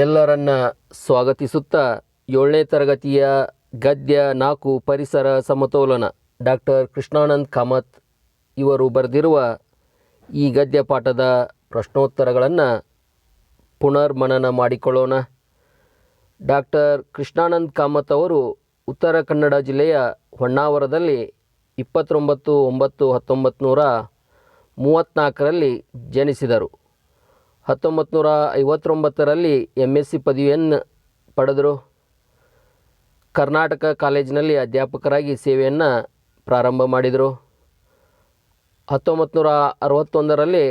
ಎಲ್ಲರನ್ನ ಸ್ವಾಗತಿಸುತ್ತಾ ಏಳನೇ ತರಗತಿಯ ಗದ್ಯ ನಾಲ್ಕು ಪರಿಸರ ಸಮತೋಲನ ಡಾಕ್ಟರ್ ಕೃಷ್ಣಾನಂದ್ ಕಾಮತ್ ಇವರು ಬರೆದಿರುವ ಈ ಗದ್ಯ ಪಾಠದ ಪ್ರಶ್ನೋತ್ತರಗಳನ್ನು ಪುನರ್ಮನನ ಮಾಡಿಕೊಳ್ಳೋಣ. ಡಾಕ್ಟರ್ ಕೃಷ್ಣಾನಂದ್ ಕಾಮತ್ ಅವರು ಉತ್ತರ ಕನ್ನಡ ಜಿಲ್ಲೆಯ ಹೊನ್ನಾವರದಲ್ಲಿ ಇಪ್ಪತ್ತೊಂಬತ್ತು, ಒಂಬತ್ತು, ಹತ್ತೊಂಬತ್ತು ನೂರ ಮೂವತ್ತ್ನಾಲ್ಕರಲ್ಲಿ ಜನಿಸಿದರು. ಹತ್ತೊಂಬತ್ತು ನೂರ ಐವತ್ತೊಂಬತ್ತರಲ್ಲಿ ಎಂ ಎಸ್ ಸಿ ಪದವಿಯನ್ನು ಪಡೆದರು. ಕರ್ನಾಟಕ ಕಾಲೇಜಿನಲ್ಲಿ ಅಧ್ಯಾಪಕರಾಗಿ ಸೇವೆಯನ್ನು ಪ್ರಾರಂಭ ಮಾಡಿದರು. ಹತ್ತೊಂಬತ್ತು ನೂರ ಅರವತ್ತೊಂದರಲ್ಲಿ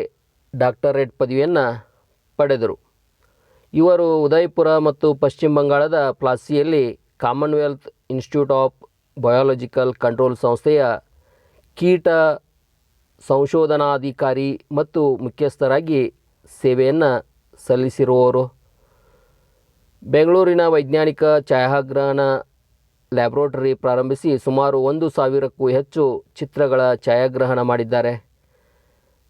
ಡಾಕ್ಟರೇಟ್ ಪದವಿಯನ್ನು ಪಡೆದರು. ಇವರು ಉದಯಪುರ ಮತ್ತು ಪಶ್ಚಿಮ ಬಂಗಾಳದ ಪ್ಲಾಸಿಯಲ್ಲಿ Commonwealth Institute of Biological Control ಸಂಸ್ಥೆಯ ಕೀಟ ಸಂಶೋಧನಾಧಿಕಾರಿ ಮತ್ತು ಮುಖ್ಯಸ್ಥರಾಗಿ ಸೇವೆಯನ್ನು ಸಲ್ಲಿಸಿರುವವರು. ಬೆಂಗಳೂರಿನ ವೈಜ್ಞಾನಿಕ ಛಾಯಾಗ್ರಹಣ ಲ್ಯಾಬ್ರೋಟರಿ ಪ್ರಾರಂಭಿಸಿ ಸುಮಾರು ಒಂದು ಸಾವಿರಕ್ಕೂ ಹೆಚ್ಚು ಚಿತ್ರಗಳ ಛಾಯಾಗ್ರಹಣ ಮಾಡಿದ್ದಾರೆ.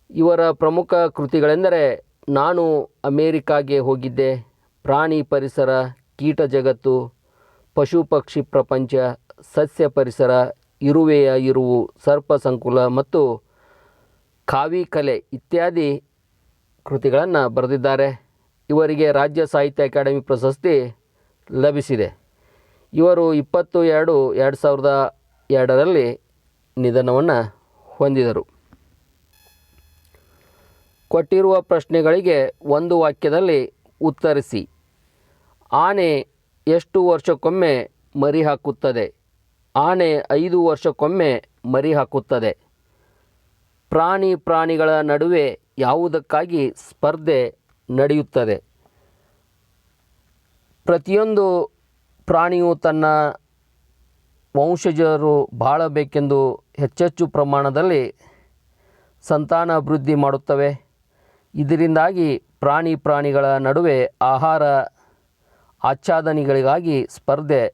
ಇವರ ಪ್ರಮುಖ ಕೃತಿಗಳೆಂದರೆ ನಾನು ಅಮೇರಿಕಾಗೆ ಹೋಗಿದ್ದೆ, ಪ್ರಾಣಿ ಪರಿಸರ, ಕೀಟ ಜಗತ್ತು, ಪಶು ಪಕ್ಷಿ ಪ್ರಪಂಚ, ಸಸ್ಯ ಪರಿಸರ, ಇರುವೆಯ ಇರುವು, ಸರ್ಪ ಸಂಕುಲ ಮತ್ತು ಕಾವಿ ಕಲೆ ಇತ್ಯಾದಿ ಕೃತಿಗಳನ್ನು ಬರೆದಿದ್ದಾರೆ. ಇವರಿಗೆ ರಾಜ್ಯ ಸಾಹಿತ್ಯ ಅಕಾಡೆಮಿ ಪ್ರಶಸ್ತಿ ಲಭಿಸಿದೆ. ಇವರು ಇಪ್ಪತ್ತು ಎರಡು ಎರಡು ಸಾವಿರದ ಎರಡರಲ್ಲಿ ನಿಧನವನ್ನು ಹೊಂದಿದರು. ಕೊಟ್ಟಿರುವ ಪ್ರಶ್ನೆಗಳಿಗೆ ಒಂದು ವಾಕ್ಯದಲ್ಲಿ ಉತ್ತರಿಸಿ. ಆನೆ ಎಷ್ಟು ವರ್ಷಕ್ಕೊಮ್ಮೆ ಮರಿ ಹಾಕುತ್ತದೆ? ಆನೆ ಐದು ವರ್ಷಕ್ಕೊಮ್ಮೆ ಮರಿ ಹಾಕುತ್ತದೆ. ಪ್ರಾಣಿ ಪ್ರಾಣಿಗಳ ನಡುವೆ ಯಾವುದಕ್ಕಾಗಿ ಸ್ಪರ್ಧೆ ನಡೆಯುತ್ತದೆ? ಪ್ರತಿಯೊಂದು ಪ್ರಾಣಿಯು ತನ್ನ ವಂಶಜರು ಬಾಳಬೇಕೆಂದು ಹೆಚ್ಚೆಚ್ಚು ಪ್ರಮಾಣದಲ್ಲಿ ಸಂತಾನಾಭಿವೃದ್ಧಿ ಮಾಡುತ್ತವೆ. ಇದರಿಂದಾಗಿ ಪ್ರಾಣಿ ಪ್ರಾಣಿಗಳ ನಡುವೆ ಆಹಾರ ಆಚ್ಛಾದನೆಗಳಿಗಾಗಿ ಸ್ಪರ್ಧೆ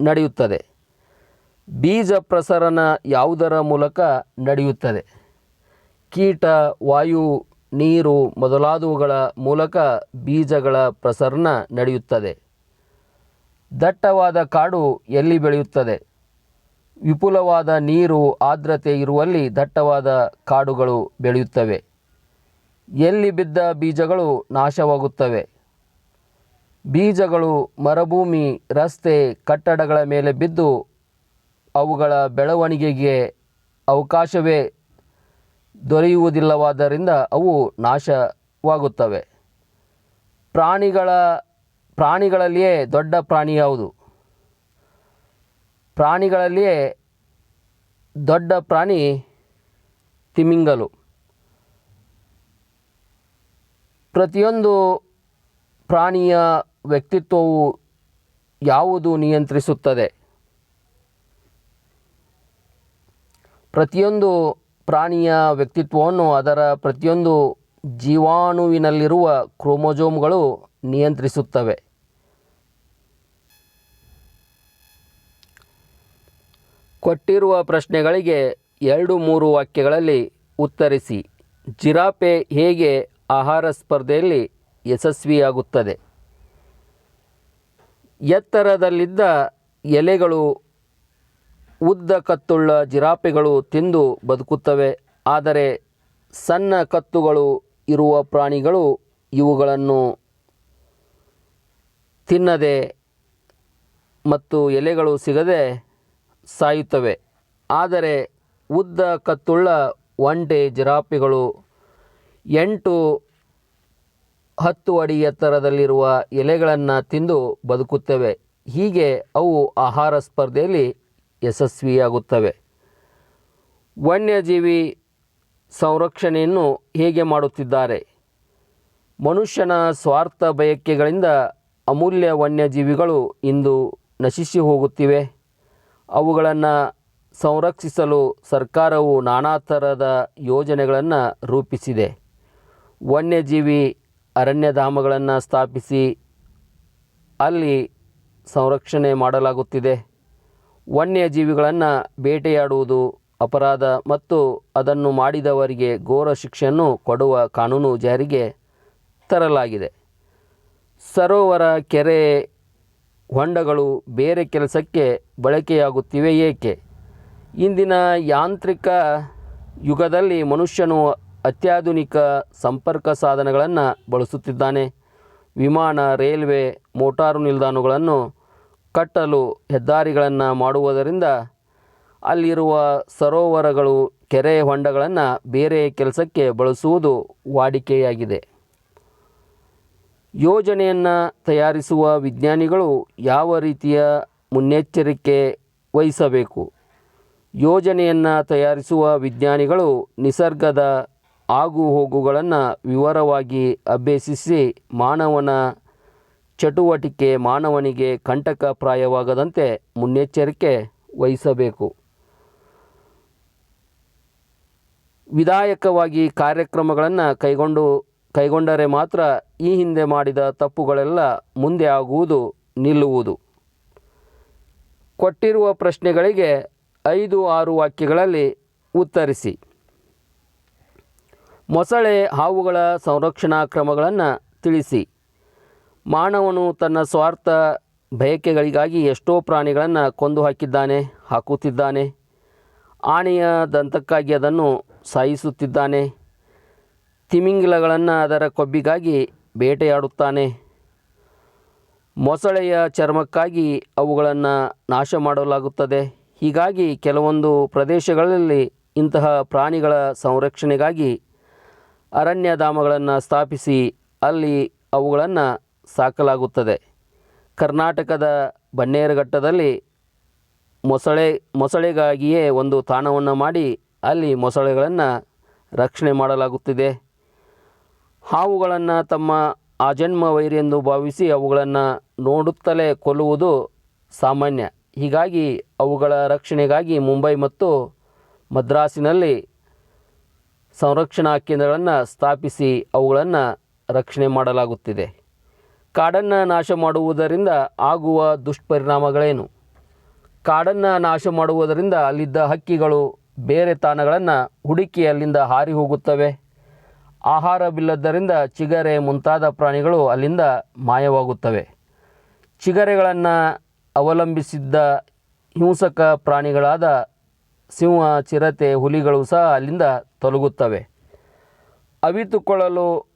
ನಡೆಯುತ್ತದೆ. ಬೀಜ ಪ್ರಸರಣ ಯಾವುದರ ಮೂಲಕ ನಡೆಯುತ್ತದೆ? ಕೀಟ, ವಾಯು, ನೀರು ಮೊದಲಾದವುಗಳ ಮೂಲಕ ಬೀಜಗಳ ಪ್ರಸರಣ ನಡೆಯುತ್ತದೆ. ದಟ್ಟವಾದ ಕಾಡು ಎಲ್ಲಿ ಬೆಳೆಯುತ್ತದೆ? ವಿಪುಲವಾದ ನೀರು ಆರ್ದ್ರತೆ ಇರುವಲ್ಲಿ ದಟ್ಟವಾದ ಕಾಡುಗಳು ಬೆಳೆಯುತ್ತವೆ. ಎಲ್ಲಿ ಬಿದ್ದ ಬೀಜಗಳು ನಾಶವಾಗುತ್ತವೆ? ಬೀಜಗಳು ಮರುಭೂಮಿ, ರಸ್ತೆ, ಕಟ್ಟಡಗಳ ಮೇಲೆ ಬಿದ್ದು ಅವುಗಳ ಬೆಳವಣಿಗೆಗೆ ಅವಕಾಶವೇ ದೊರೆಯುವುದಿಲ್ಲವಾದ್ದರಿಂದ ಅವು ನಾಶವಾಗುತ್ತವೆ. ಪ್ರಾಣಿಗಳ, ಪ್ರಾಣಿಗಳಲ್ಲಿಯೇ ದೊಡ್ಡ ಪ್ರಾಣಿ ಯಾವುದು? ಪ್ರಾಣಿಗಳಲ್ಲಿಯೇ ದೊಡ್ಡ ಪ್ರಾಣಿ ತಿಮಿಂಗಲು. ಪ್ರತಿಯೊಂದು ಪ್ರಾಣಿಯ ವ್ಯಕ್ತಿತ್ವವು ಯಾವುದು ನಿಯಂತ್ರಿಸುತ್ತದೆ? ಪ್ರತಿಯೊಂದು ಪ್ರಾಣಿಯ ವ್ಯಕ್ತಿತ್ವವನ್ನು ಅದರ ಪ್ರತಿಯೊಂದು ಜೀವಾಣುವಿನಲ್ಲಿರುವ ಕ್ರೋಮೋಜೋಮ್ಗಳು ನಿಯಂತ್ರಿಸುತ್ತವೆ. ಕೊಟ್ಟಿರುವ ಪ್ರಶ್ನೆಗಳಿಗೆ ಎರಡು ಮೂರು ವಾಕ್ಯಗಳಲ್ಲಿ ಉತ್ತರಿಸಿ ಜಿರಾಪೆ ಹೇಗೆ ಆಹಾರ ಸ್ಪರ್ಧೆಯಲ್ಲಿ ಯಶಸ್ವಿಯಾಗುತ್ತದೆ? ಎತ್ತರದಲ್ಲಿದ್ದ ಎಲೆಗಳು ಉದ್ದ ಕತ್ತುಳ್ಳ ಜಿರಾಫೆಗಳು ತಿಂದು ಬದುಕುತ್ತವೆ, ಆದರೆ ಸಣ್ಣ ಕತ್ತುಗಳು ಇರುವ ಪ್ರಾಣಿಗಳು ಇವುಗಳನ್ನು ತಿನ್ನದೆ ಮತ್ತು ಎಲೆಗಳು ಸಿಗದೆ ಸಾಯುತ್ತವೆ. ಆದರೆ ಉದ್ದ ಕತ್ತುಳ್ಳ ಒಂಟೆ ಜಿರಾಫೆಗಳು ಎಂಟು ಹತ್ತು ಅಡಿ ಎತ್ತರದಲ್ಲಿರುವ ಎಲೆಗಳನ್ನು ತಿಂದು ಬದುಕುತ್ತವೆ. ಹೀಗೆ ಅವು ಆಹಾರ ಸ್ಪರ್ಧೆಯಲ್ಲಿ ಯಶಸ್ವಿಯಾಗುತ್ತವೆ. ವನ್ಯಜೀವಿ ಸಂರಕ್ಷಣೆಯನ್ನು ಹೇಗೆ ಮಾಡುತ್ತಿದ್ದಾರೆ? ಮನುಷ್ಯನ ಸ್ವಾರ್ಥ ಬಯಕೆಗಳಿಂದ ಅಮೂಲ್ಯ ವನ್ಯಜೀವಿಗಳು ಇಂದು ನಶಿಸಿ ಹೋಗುತ್ತಿವೆ. ಅವುಗಳನ್ನು ಸಂರಕ್ಷಿಸಲು ಸರ್ಕಾರವು ನಾನಾ ಥರದ ಯೋಜನೆಗಳನ್ನು ರೂಪಿಸಿದೆ. ವನ್ಯಜೀವಿ ಅರಣ್ಯಧಾಮಗಳನ್ನು ಸ್ಥಾಪಿಸಿ ಅಲ್ಲಿ ಸಂರಕ್ಷಣೆ ಮಾಡಲಾಗುತ್ತಿದೆ. ವನ್ಯಜೀವಿಗಳನ್ನು ಬೇಟೆಯಾಡುವುದು ಅಪರಾಧ ಮತ್ತು ಅದನ್ನು ಮಾಡಿದವರಿಗೆ ಘೋರ ಶಿಕ್ಷೆಯನ್ನು ಕೊಡುವ ಕಾನೂನು ಜಾರಿಗೆ ತರಲಾಗಿದೆ. ಸರೋವರ ಕೆರೆ ಹೊಂಡಗಳು ಬೇರೆ ಕೆಲಸಕ್ಕೆ ಬಳಕೆಯಾಗುತ್ತಿವೆ ಏಕೆ? ಇಂದಿನ ಯಾಂತ್ರಿಕ ಯುಗದಲ್ಲಿ ಮನುಷ್ಯನು ಅತ್ಯಾಧುನಿಕ ಸಂಪರ್ಕ ಸಾಧನಗಳನ್ನು ಬಳಸುತ್ತಿದ್ದಾನೆ. ವಿಮಾನ, ರೈಲ್ವೆ, ಮೋಟಾರು ನಿಲ್ದಾಣಗಳನ್ನು ಕಟ್ಟಲು ಹೆದ್ದಾರಿಗಳನ್ನು ಮಾಡುವುದರಿಂದ ಅಲ್ಲಿರುವ ಸರೋವರಗಳು, ಕೆರೆ ಹೊಂಡಗಳನ್ನು ಬೇರೆ ಕೆಲಸಕ್ಕೆ ಬಳಸುವುದು ವಾಡಿಕೆಯಾಗಿದೆ. ಯೋಜನೆಯನ್ನು ತಯಾರಿಸುವ ವಿಜ್ಞಾನಿಗಳು ಯಾವ ರೀತಿಯ ಮುನ್ನೆಚ್ಚರಿಕೆ ವಹಿಸಬೇಕು? ಯೋಜನೆಯನ್ನು ತಯಾರಿಸುವ ವಿಜ್ಞಾನಿಗಳು ನಿಸರ್ಗದ ಆಗು ಹೋಗುಗಳನ್ನು ವಿವರವಾಗಿ ಅಭ್ಯಸಿಸಿ ಮಾನವನ ಚಟುವಟಿಕೆ ಮಾನವನಿಗೆ ಕಂಟಕಪ್ರಾಯವಾಗದಂತೆ ಮುನ್ನೆಚ್ಚರಿಕೆ ವಹಿಸಬೇಕು. ವಿದಾಯಕವಾಗಿ ಕಾರ್ಯಕ್ರಮಗಳನ್ನು ಕೈಗೊಂಡು, ಕೈಗೊಂಡರೆ ಮಾತ್ರ ಈ ಹಿಂದೆ ಮಾಡಿದ ತಪ್ಪುಗಳೆಲ್ಲ ಮುಂದೆ ಆಗುವುದು, ನಿಲ್ಲುವುದು. ಕೊಟ್ಟಿರುವ ಪ್ರಶ್ನೆಗಳಿಗೆ ಐದು, ಆರು ವಾಕ್ಯಗಳಲ್ಲಿ ಉತ್ತರಿಸಿ. ಮೊಸಳೆ ಹಾವುಗಳ ಸಂರಕ್ಷಣಾ ಕ್ರಮಗಳನ್ನು ತಿಳಿಸಿ. ಮಾನವನು ತನ್ನ ಸ್ವಾರ್ಥ ಬಯಕೆಗಳಿಗಾಗಿ ಎಷ್ಟೋ ಪ್ರಾಣಿಗಳನ್ನು ಕೊಂದು ಹಾಕಿದ್ದಾನೆ, ಹಾಕುತ್ತಿದ್ದಾನೆ. ಆನೆಯ ದಂತಕ್ಕಾಗಿ ಅದನ್ನು ಸಾಯಿಸುತ್ತಿದ್ದಾನೆ. ತಿಮಿಂಗಿಲಗಳನ್ನು ಅದರ ಕೊಬ್ಬಿಗಾಗಿ ಬೇಟೆಯಾಡುತ್ತಾನೆ. ಮೊಸಳೆಯ ಚರ್ಮಕ್ಕಾಗಿ ಅವುಗಳನ್ನು ನಾಶ ಮಾಡಲಾಗುತ್ತದೆ ಹೀಗಾಗಿ ಕೆಲವೊಂದು ಪ್ರದೇಶಗಳಲ್ಲಿ ಇಂತಹ ಪ್ರಾಣಿಗಳ ಸಂರಕ್ಷಣೆಗಾಗಿ ಅರಣ್ಯಧಾಮಗಳನ್ನು ಸ್ಥಾಪಿಸಿ ಅಲ್ಲಿ ಅವುಗಳನ್ನು ಸಾಕಲಾಗುತ್ತದೆ. ಕರ್ನಾಟಕದ ಬನ್ನೇರುಘಟ್ಟದಲ್ಲಿ ಮೊಸಳೆ, ಮೊಸಳೆಗಾಗಿಯೇ ಒಂದು ತಾಣವನ್ನು ಮಾಡಿ ಅಲ್ಲಿ ಮೊಸಳೆಗಳನ್ನು ರಕ್ಷಣೆ ಮಾಡಲಾಗುತ್ತಿದೆ. ಹಾವುಗಳನ್ನು ತಮ್ಮ ಆಜನ್ಮ ವೈರಿಯೆಂದು ಭಾವಿಸಿ ಅವುಗಳನ್ನು ನೋಡುತ್ತಲೇ ಕೊಲ್ಲುವುದು ಸಾಮಾನ್ಯ. ಹೀಗಾಗಿ ಅವುಗಳ ರಕ್ಷಣೆಗಾಗಿ ಮುಂಬೈ ಮತ್ತು ಮದ್ರಾಸಿನಲ್ಲಿ ಸಂರಕ್ಷಣಾ ಕೇಂದ್ರಗಳನ್ನು ಸ್ಥಾಪಿಸಿ ಅವುಗಳನ್ನು ರಕ್ಷಣೆ ಮಾಡಲಾಗುತ್ತಿದೆ. ಕಾಡನ್ನು ನಾಶ ಮಾಡುವುದರಿಂದ ಆಗುವ ದುಷ್ಪರಿಣಾಮಗಳೇನು? ಕಾಡನ್ನು ನಾಶ ಮಾಡುವುದರಿಂದ ಅಲ್ಲಿದ್ದ ಹಕ್ಕಿಗಳು ಬೇರೆ ತಾಣಗಳನ್ನು ಹುಡುಕಿ ಅಲ್ಲಿಂದ ಹಾರಿ ಹೋಗುತ್ತವೆ. ಆಹಾರವಿಲ್ಲದ್ದರಿಂದ ಚಿಗರೆ ಮುಂತಾದ ಪ್ರಾಣಿಗಳು ಅಲ್ಲಿಂದ ಮಾಯವಾಗುತ್ತವೆ. ಚಿಗರೆಗಳನ್ನು ಅವಲಂಬಿಸಿದ್ದ ಹಿಂಸಕ ಪ್ರಾಣಿಗಳಾದ ಸಿಂಹ, ಚಿರತೆ, ಹುಲಿಗಳು ಸಹ ಅಲ್ಲಿಂದ ತೊಲಗುತ್ತವೆ. ಅವಿತುಕೊಳ್ಳಲು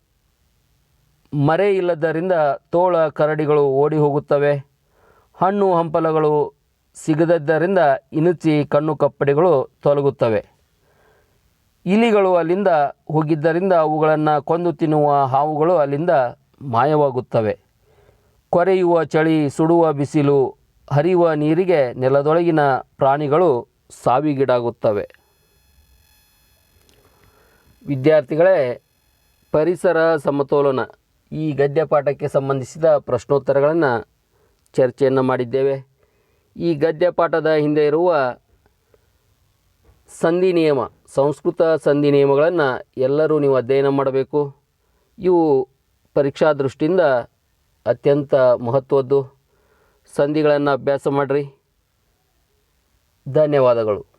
ಮರೆ ಇಲ್ಲದರಿಂದ ತೋಳ ಕರಡಿಗಳು ಓಡಿ ಹೋಗುತ್ತವೆ. ಹಣ್ಣು ಹಂಪಲಗಳು ಸಿಗದಿದ್ದರಿಂದ ಇನುಚಿ ಕಣ್ಣು ಕಪ್ಪಡಿಗಳು ತೊಲಗುತ್ತವೆ. ಇಲಿಗಳು ಅಲ್ಲಿಂದ ಹೋಗಿದ್ದರಿಂದ ಅವುಗಳನ್ನು ಕೊಂದು ತಿನ್ನುವ ಹಾವುಗಳು ಅಲ್ಲಿಂದ ಮಾಯವಾಗುತ್ತವೆ. ಕೊರೆಯುವ ಚಳಿ, ಸುಡುವ ಬಿಸಿಲು, ಹರಿಯುವ ನೀರಿಗೆ ನೆಲದೊಳಗಿನ ಪ್ರಾಣಿಗಳು ಸಾವಿಗೀಡಾಗುತ್ತವೆ. ವಿದ್ಯಾರ್ಥಿಗಳೇ, ಪರಿಸರ ಸಮತೋಲನ. ಈ ಗದ್ಯ ಪಾಠಕ್ಕೆ ಸಂಬಂಧಿಸಿದ ಪ್ರಶ್ನೋತ್ತರಗಳನ್ನು ಚರ್ಚೆಯನ್ನು ಮಾಡಿದ್ದೇವೆ. ಈ ಗದ್ಯ ಪಾಠದ ಹಿಂದೆ ಇರುವ ಸಂಧಿ ನಿಯಮ, ಸಂಸ್ಕೃತ ಸಂಧಿ ನಿಯಮಗಳನ್ನು ಎಲ್ಲರೂ ನೀವು ಅಧ್ಯಯನ ಮಾಡಬೇಕು. ಇವು ಪರೀಕ್ಷಾ ದೃಷ್ಟಿಯಿಂದ ಅತ್ಯಂತ ಮಹತ್ವದ್ದು. ಸಂಧಿಗಳನ್ನು ಅಭ್ಯಾಸ ಮಾಡಿರಿ. ಧನ್ಯವಾದಗಳು.